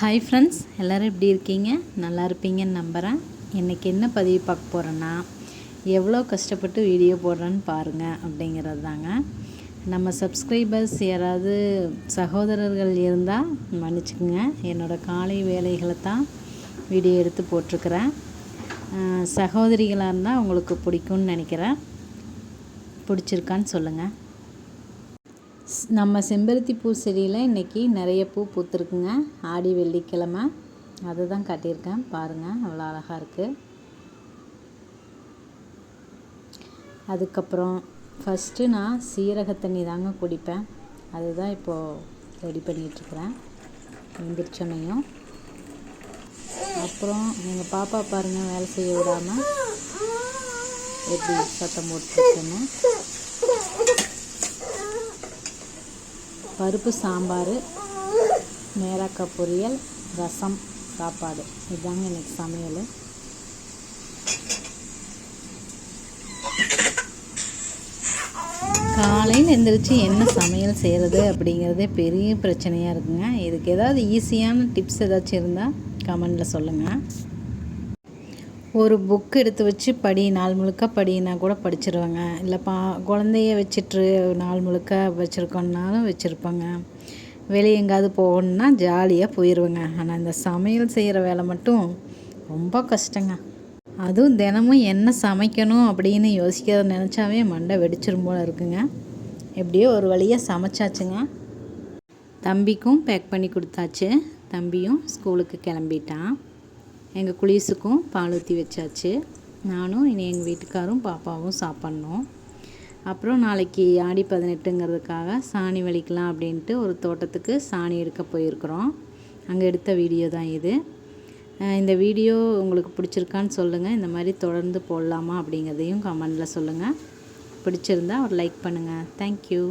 Hi friends எல்லோரும் எப்படி இருக்கீங்க? நல்லா இருப்பீங்கன்னு நம்புகிறேன் இன்றைக்கி என்ன பதிவு பார்க்க போகிறேன்னா எவ்வளோ கஷ்டப்பட்டு வீடியோ போடுறேன்னு பாருங்கள் அப்படிங்கிறது தாங்க. நம்ம சப்ஸ்கிரைபர்ஸ் யாராவது சகோதரர்கள் இருந்தால் மன்னிச்சுக்குங்க. என்னோடய காலை வேலைகளை தான் வீடியோ எடுத்து போட்டிருக்கிறேன். சகோதரிகளாக இருந்தால் உங்களுக்கு பிடிக்கும்னு நினைக்கிறேன். பிடிச்சிருக்கான்னு சொல்லுங்கள் நம்ம செம்பருத்தி பூ செடியில் இன்றைக்கி நிறைய பூ பூத்துருக்குங்க. ஆடி வெள்ளிக்கிழமை. அதை தான் காட்டியிருக்கேன். பாருங்கள் அவ்வளோ அழகாக இருக்குது அதுக்கப்புறம் ஃபஸ்ட்டு நான் சீரக தண்ணி தாங்க குடிப்பேன். அதுதான் இப்போது ரெடி பண்ணிகிட்ருக்குறேன் எந்திரிச்சோன்னையும் அப்புறம் எங்கள் பாப்பா பாருங்கள் வேலை செய்ய விடாமல் எப்படி சத்தம் போட்டுருக்குன்னு பருப்பு சாம்பார் மேராக்காய் பொரியல் ரசம் சாப்பாடு. இதுதாங்க இன்றைக்கி சமையல். காலையில் எந்திரிச்சு என்ன சமையல் செய்கிறது அப்படிங்கிறதே பெரிய பிரச்சனையாக இருக்குங்க. இதுக்கு ஏதாவது ஈஸியான டிப்ஸ் ஏதாச்சும் இருந்தால் கமெண்டில் சொல்லுங்கள் ஒரு புக் எடுத்து வச்சு படி நாள் முழுக்க படினா கூட படிச்சிருவேங்க. இல்லை பா குழந்தைய வச்சிட்டு நாள் முழுக்க வச்சுருக்கோன்னாலும் வச்சுருப்பேங்க. வெளியே எங்காவது போகணுன்னா ஜாலியாக போயிடுவேங்க ஆனால் இந்த சமையல் செய்கிற வேலை மட்டும் ரொம்ப கஷ்டங்க. அதுவும் தினமும் என்ன சமைக்கணும் அப்படின்னு யோசிக்கிறத நினச்சாவே மண்டை வெடிச்சிரும் போல இருக்குங்க. எப்படியோ ஒரு வழியாக சமைச்சாச்சுங்க. தம்பிக்கும் பேக் பண்ணி கொடுத்தாச்சு. தம்பியும் ஸ்கூலுக்கு கிளம்பிட்டான். எங்கள் குளீஸுக்கும் பால் ஊற்றி வச்சாச்சு. நானும் இனி எங்கள் வீட்டுக்காரும் பாப்பாவும் சாப்பிட்ணும். அப்புறம் நாளைக்கு ஆடி பதினெட்டுங்கிறதுக்காக சாணி வலிக்கலாம் அப்படின்ட்டு ஒரு தோட்டத்துக்கு சாணி எடுக்க போயிருக்கிறோம். அங்கே எடுத்த வீடியோ தான் இது. இந்த வீடியோ உங்களுக்கு பிடிச்சிருக்கான்னு சொல்லுங்கள் இந்த மாதிரி தொடர்ந்து போடலாமா அப்படிங்கிறதையும் கமெண்டில் சொல்லுங்கள் பிடிச்சிருந்தா ஒரு லைக் பண்ணுங்கள் தேங்க்யூ